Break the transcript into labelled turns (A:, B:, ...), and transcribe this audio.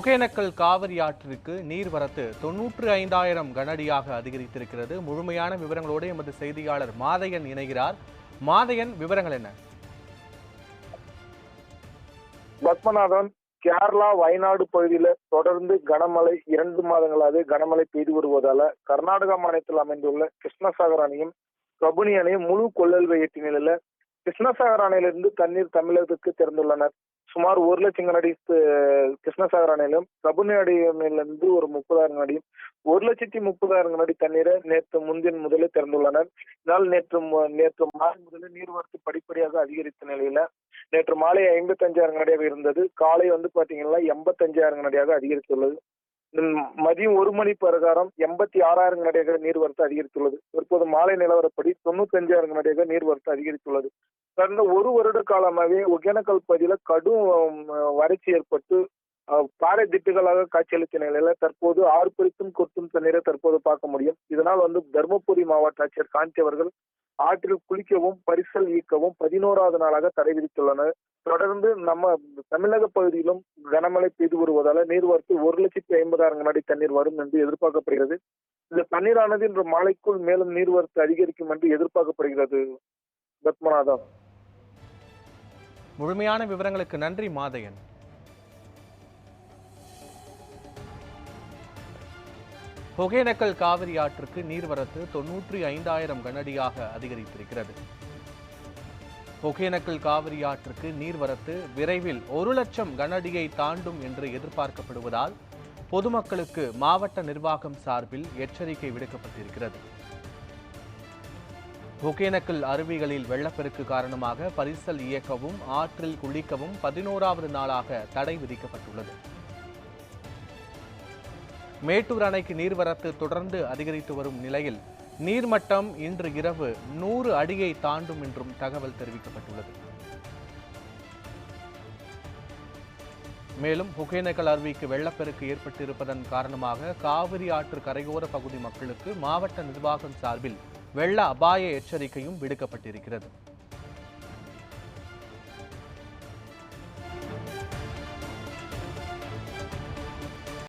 A: ஒகேனக்கல் காவிரி ஆற்றிற்கு நீர்வரத்து தொன்னூற்று ஐந்தாயிரம் கனஅடியாக அதிகரித்திருக்கிறது. முழுமையான விவரங்களோடு எமது செய்தியாளர் மாதையன் இணைகிறார். மாதையன் விவரங்கள் என்ன?
B: பத்மநாதன் கேரளா வயநாடு பகுதியில தொடர்ந்து கனமழை இரண்டு மாதங்களாக கனமழை பெய்து வருவதால கர்நாடகா மாநிலத்தில் அமைந்துள்ள கிருஷ்ணசாகர் அணையும் கபுனி அணையும் முழு கொள்ளல் எட்டி நிலையில கிருஷ்ணசாகர் அணையிலிருந்து தண்ணீர் தமிழகத்துக்கு திறந்துள்ளனர். சுமார் ஒரு லட்சம் கனஅடி கிருஷ்ணசாகர் அணையிலும் கபுனி அணையிலிருந்து ஒரு முப்பதாயிரம் அடியும் ஒரு லட்சத்தி முப்பதாயிரம் கனஅடி தண்ணீரை நேற்று முன்தின் முதலே திறந்துள்ளனர். இதனால் நேற்று நேற்று மாலை முதலே நீர்வரத்து படிப்படியாக அதிகரித்த நிலையில நேற்று மாலை ஐம்பத்தஞ்சாயிரம் நடியாக இருந்தது. காலை வந்து பாத்தீங்கன்னா எண்பத்தஞ்சாயிரம் கனடியாக அதிகரித்துள்ளது. மதியம் ஒரு மணி பிரகாரம் எண்பத்தி ஆறாயிரம் கனடியாக நீர்வரத்து அதிகரித்துள்ளது. தற்போது மாலை நிலவரப்படி தொண்ணூத்தி தொண்ணூத்தஞ்சாயிரம் கனடியாக நீர்வரத்து அதிகரித்துள்ளது. கடந்த ஒரு வருட காலமாகவே ஒகேனக்கல் பகுதியில கடும் வறட்சி ஏற்பட்டு அஹ், பாறை திட்டுகளாக காட்சியளித்த நிலையில தற்போது ஆறு பிரித்தும் கொத்தும் தண்ணீரை தற்போது பார்க்க முடியும். இதனால் வந்து தருமபுரி மாவட்ட ஆட்சியர் காந்தி அவர்கள் ஆற்றில் குளிக்கவும் பரிசல் ஈக்கவும் பதினோராவது நாளாக தடை விதித்துள்ளனர். தொடர்ந்து நம்ம தமிழக பகுதியிலும் கனமழை பெய்து வருவதால நீர்வரத்து ஒரு லட்சத்தி ஐம்பதாயிரம் அடி தண்ணீர் வரும் என்று எதிர்பார்க்கப்படுகிறது. இந்த தண்ணீரானது இன்று மாலைக்குள் மேலும் நீர்வரத்து அதிகரிக்கும் என்று எதிர்பார்க்கப்படுகிறது. பத்மநாதம்
A: முழுமையான விவரங்களுக்கு நன்றி மாதையன். ஒகேனக்கல் காவிரி ஆற்றுக்கு நீர்வரத்து தொன்னூற்றி ஐந்தாயிரம் கனஅடியாக அதிகரித்திருக்கிறது. ஒகேனக்கல் காவிரி ஆற்றுக்கு நீர்வரத்து விரைவில் ஒரு லட்சம் கனஅடியை தாண்டும் என்று எதிர்பார்க்கப்படுவதால் பொதுமக்களுக்கு மாவட்ட நிர்வாகம் சார்பில் எச்சரிக்கை விடுக்கப்பட்டிருக்கிறது. ஒகேனக்கல் அருவிகளில் வெள்ளப்பெருக்கு காரணமாக பரிசல் இயக்கவும் ஆற்றில் குளிக்கவும் பதினோராவது நாளாக தடை விதிக்கப்பட்டுள்ளது. மேட்டூர் அணைக்கு நீர்வரத்து தொடர்ந்து அதிகரித்து வரும் நிலையில் நீர்மட்டம் இன்று இரவு நூறு அடியை தாண்டும் என்றும் தகவல் தெரிவிக்கப்பட்டுள்ளது. மேலும் ஒகேனக்கல் அருவிக்கு வெள்ளப்பெருக்கு ஏற்பட்டிருப்பதன் காரணமாக காவிரி ஆற்று கரையோர பகுதி மக்களுக்கு மாவட்ட நிர்வாகம் சார்பில் வெள்ள அபாய எச்சரிக்கையும் விடுக்கப்பட்டிருக்கிறது.